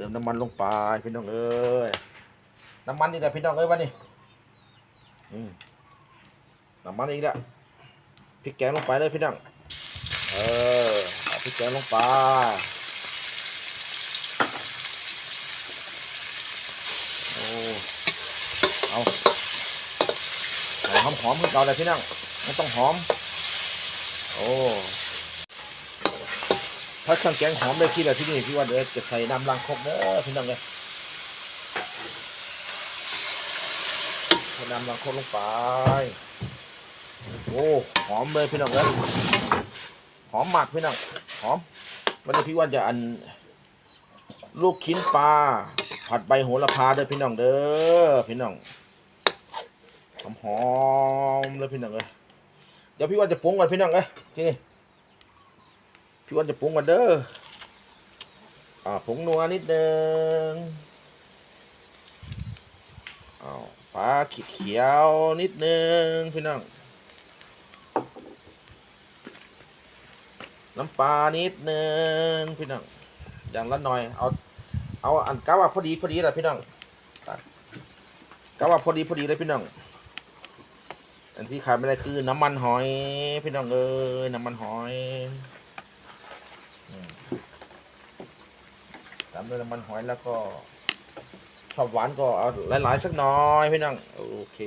ติมน้ำมันลงไปพี่น้องเอ้ยน้ำมันนี่แหละพี่น้องเอ้ยวันนี้น้ำมันอีกแล้วพริกแกงลงไปเลยพี่น้องเออพริกแกงลงไปโอ้เอาหอมหอมๆขึ้นเราเลยพี่น้องมันต้องหอม โอ้ ถ้าเครื่องแกงหอมได้ที่ละที่นี่พี่ว่าเดี๋ยวจะใส่น้ำล้างครกเด้อพี่น้องเลยน้ำล้างครกลงไป โอ้หอมเลยพี่น้องเลยหอมมากพี่น้องหอมวันนี้พี่ว่าจะอันลูกชิ้นปลาผัดใบโหระพาเด้อพี่น้องเด้อพี่น้องหอมหอมเลยพี่น้องเลยเดี๋ยวพี่ว่าจะปรุงก่อนพี่น้องเลยที่นี่ พี่ว่าจะปรุงก่อนเด้ออ่าผงนัวนิดนึงเอาปลาขีดเขียวนิดนึงพี่น้องน้ำปลานิดนึงพี่น้องอย่างละหน่อย เอา เอาอันกะว่าพอดีพอดีแหละพี่น้องกะว่าพอดีพอดีเลยพี่น้องอันที่ขาดไม่ได้คือน้ำมันหอย พี่น้องเอ้ยน้ำมันหอยอืมตามด้วยน้ำมันหอยแล้วก็ชอบหวานก็เอาหลายๆสักน่อยพี่น้องโอเค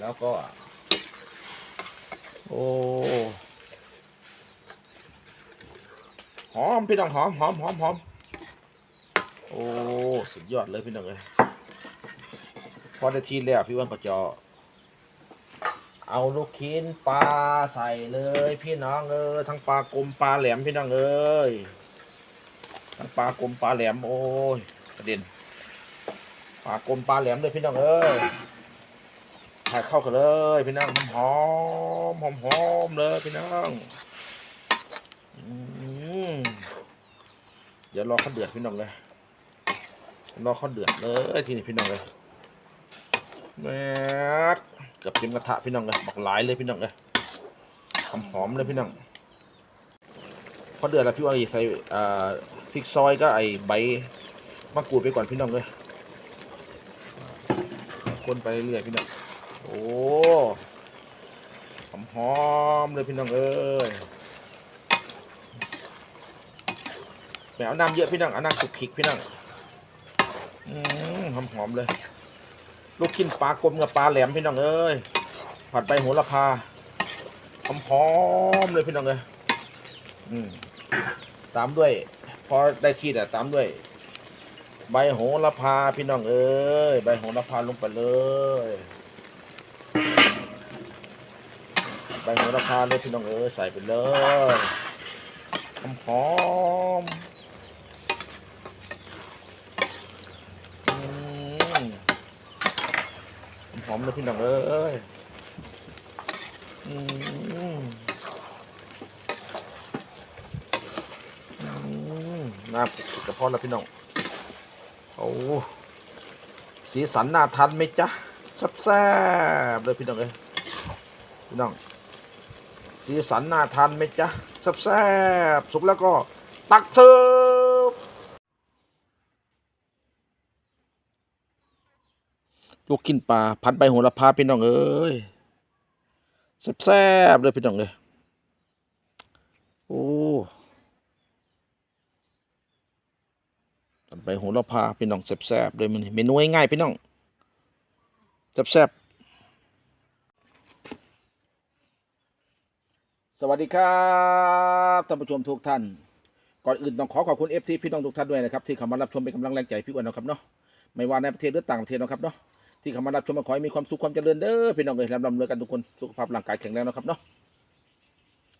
แล้วก็ โอ้หอมพี่น้องหอมหอมหอมหอมโอ้สุดยอดเลยพี่น้องเลยพอได้ทีแล้วพี่วันก็จะเอาลูกชิ้นปลาใส่เลย พี่น้องเอ้ยทั้งปลากลมปลาแหลมพี่น้องเอ้ย ปลากลมปลาแหลมโอ้ยกระเด็นปลากลมปลาแหลมเลยพี่น้องเอ้ยถ่ายเข้ากันเลยพี่น้องหอมหอมหอมเลยพี่น้องอืมเดี๋ยวรอเขาเดือดพี่น้องเลยรอเขาเดือดเลยทีนี้พี่น้องเลยแม่ดเกือบเต็มกระทะพี่น้องเลยบักหลายเลยพี่น้องเลยหอมหอมเลยพี่น้องพอเดือดแล้วพี่ว่าใส่อ่า พริกซอยก็ไอใบมะกรูดไปก่อนพี่น้องเลยคนไปเรื่อยพี่น้องโอ้หอมหอมเลยพี่น้องเอ้ยแหมเอาน้ำเยอะพี่น้องเอาน้ำคลุกคลิกพี่น้องอหอมหอมเลย ลูกชิ้นปลากลมกับปลาแหลมพี่น้องเอ้ยผัดใบโหระพาหอมหอมเลยพี่น้องเอ้ยอืมตามด้วย พอได้ที่แต่ตามด้วย ใบโหระพาพี่น้องเอ้ยใบโหระพาลงไปเลย ใบโหระพาเลยพี่น้องเอ้ยใส่ไปเลยหอมหอมหอมเลยพี่น้องเอ้ย อืมอืม น่าปลุกกระเพาะแล้วพี่น้องโอ้สีสันน่าทานไหมจ๊ะแซ่บๆเลยพี่น้องเอ้ยพี่น้อง สีสันน่าทานไหมจ๊ะแซ่บๆสุกแล้วก็ตักเสิร์ฟลูกกินปลาพันใบโหระพาพี่น้องเอ้ยแซ่บๆเลยพี่น้องเลยโอ้พัน ใบโหระพาพี่น้องแซ่บๆเลยมันเมนูง่ายๆพี่น้องแซ่บๆสวัสดีครับท่านผู้ชมทุกท่าน ก่อนอื่นต้องขอขอบคุณเอฟซีพี่น้องทุกท่านด้วยนะครับที่เข้ามารับชมเป็นกำลังแรงใจพี่อ้วนนะครับเนาะไม่ว่าในประเทศหรือต่างประเทศนะครับเนาะที่เข้ามารับชมมาขอให้มีความสุขความเจริญเด้อพี่น้องเอ้ยร่ำรำรวยกันทุกคนสุขภาพร่างกายแข็งแรงนะครับเนาะ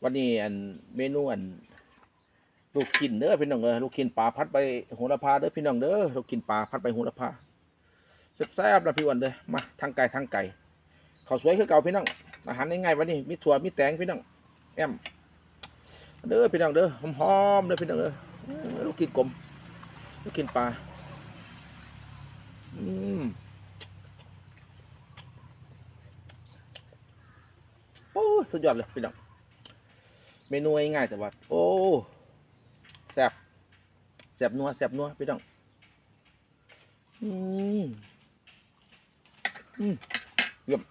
วันนี้อันเมนูอัน ลูกชิ้นเด้อพี่น้องเอ้ยลูกชิ้นปลาพัดใบโหระพาเด้อพี่น้องเด้อลูกชิ้นปลาพัดใบโหระพาแซ่บๆนะพี่อ้วันเด้อมาทางไก่ทางไก่ข้าวสวยคือเก่าพี่น้องอาหารง่ายๆวันนี้มีถั่วมีแตงพี่น้องแอมเด้อพี่น้องเด้อหอมๆเด้อพี่น้องเด้ออลูกชิ้นกลมลูกชิ้นปลาอืมโอ้สุดยอดเลยพี่น้องเมนูง่ายๆแต่ว่าโอ้ สบนัวแสบนัวพี่น้องอืมอืมเยี่ยม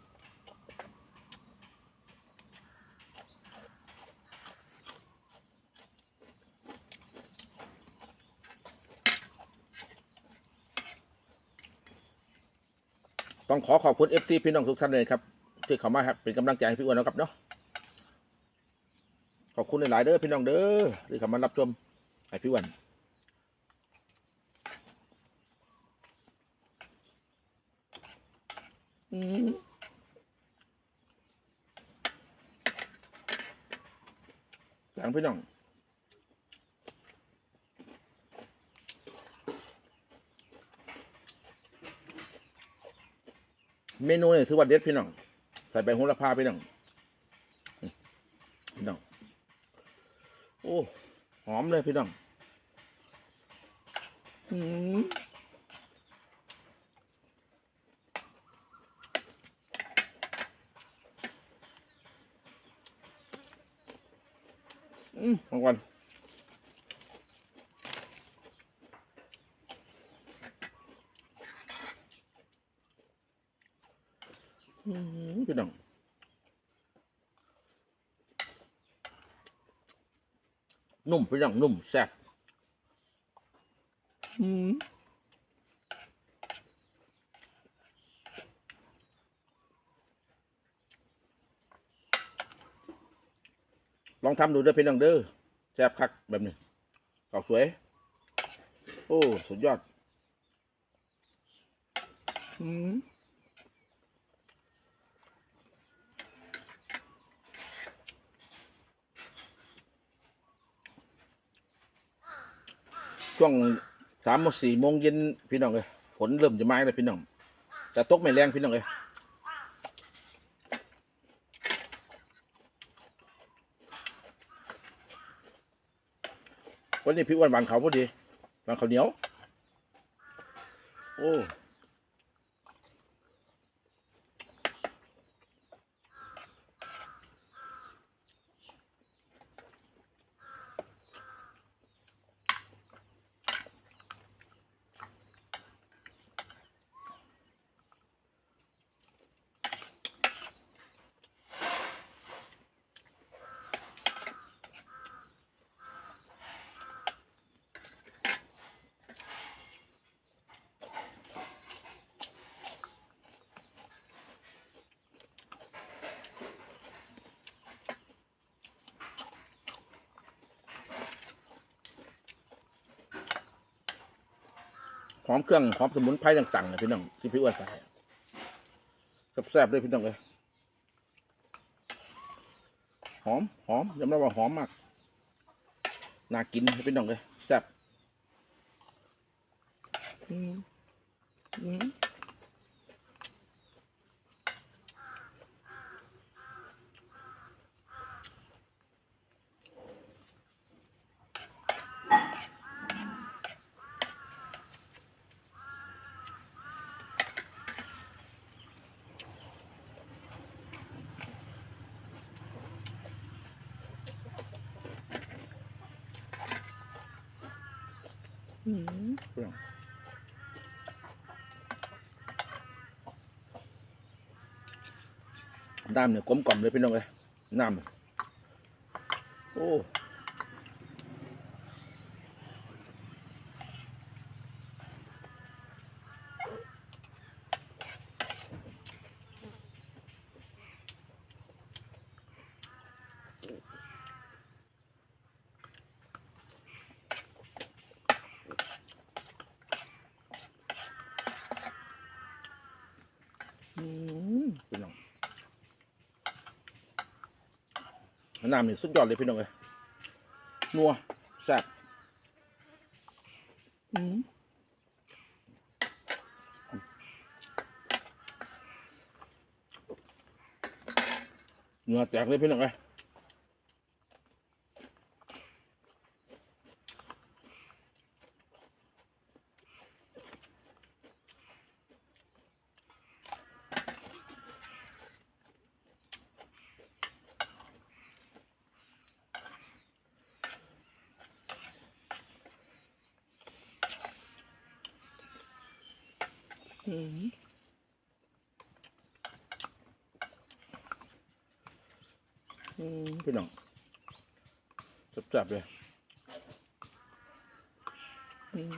ต้องขอขอบคุณเอฟซีพี่น้องทุกท่านเลยครับ ที่เข้ามาครับเป็นกำลังใจให้พี่อ้วนนะครับเนาะขอบคุณหลายๆเด้อพี่น้องเด้อที่เข้ามารับชมให้พี่อ้วนอืม หลังพี่น้องเมนูนี่ถือว่าเด็ดพี่น้อง ใส่ใบโหระพาพี่น้องพี่น้อง โอ้ หอมเลยพี่น้อง อืม อืมของวันอืมพี่น้องนุ่มพี่น้องนุ่มแซ่บอืม ลองทำดูเด้อพี่น้องเด้อแซ่บคักแบบนี้ขาวสวย โอ้ สุดยอดอืมช่วงสามโมงสี่โมงเย็นพี่น้องเลยฝนเริ่มจะมาแล้วพี่น้องแต่ตกไม่แรงพี่น้องเลย วันนี้พี่อ้วนหวานเขาพอดีหวานข้าวเหนียว โอ้ห อมเครื่องหอมสมุนไพรต่างๆนะพี่น้องที่พี่อ้วนใส่แซ่บๆเลยพี่น้องเลยหอมหอมยอมรับว่าหอมมากน่ากินพี่น้องเลยแซ่บอืมอืม อืมพี่น้องน้ำเนี่ยกลมกล่อมเลยพี่น้องเลยน้ำเนี่ยโอ้อืมพี่น้อง น้ำนี่สุดยอดเลยพี่น้องเลยนัวแซ่บเนื้อแตกเลยพี่น้องเลย อืมอืมพี่น้องจับๆเลยอืม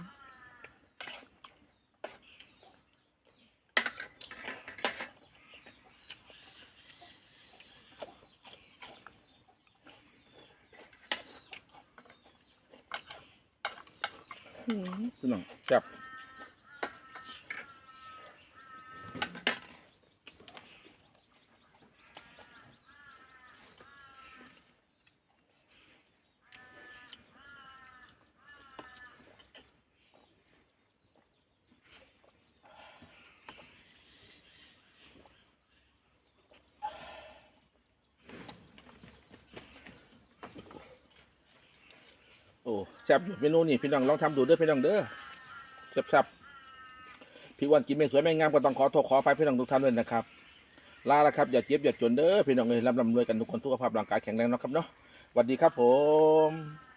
อืมพี่น้องจับ อ้แซ่บอยู่เมนูนี่พี่น้องลองทำดูเด้อพี่น้องเด้อแซ่บๆพี่วันกินไม่สวยไม่งามก็ต้องขอโทษขออภัยพี่น้องทุกท่านด้วยนะครับลาแล้วครับอย่าเจ็บอย่าจนเด้อพี่น้องเลยร่ำรำรวยกันทุกคนทุกภาพร่างกายแข็งแรงนะครับเนาะสวัสดีครับผม